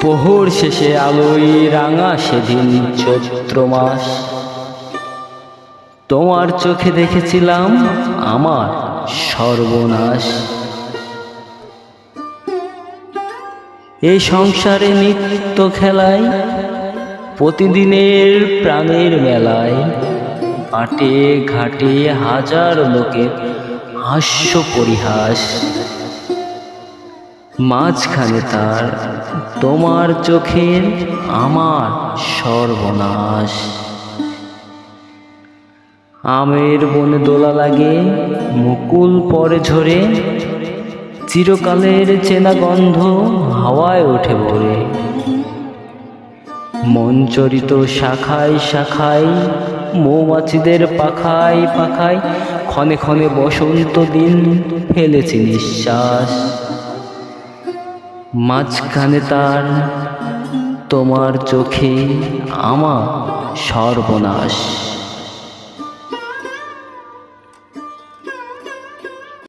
প্রহর শেষে আলোয় রাঙা সেদিন চৈত্র মাস। তোমার চোখে দেখেছিলাম আমার সর্বনাশ। এই সংসারে নিত্য খেলায়, প্রতিদিনের প্রাণের মেলায় ঘাটে ঘাটে হাজার লোকের হাস্য পরিহাস। মাঝখানে তার, তোমার চোখের আমার সর্বনাশ। আমের বনে দোলা লাগে, মুকুল পরে ঝরে, চিরকালের চেনা গন্ধ হাওয়ায় ওঠে ভরে। মঞ্চরিত শাখায় শাখায়, মৌমাছিদের পাখায় পাখায়, ক্ষণে ক্ষণে বসন্ত দিন ফেলেছে নিঃশ্বাস। মাঝখানে তার তোমার চোখে আমার সর্বনাশ।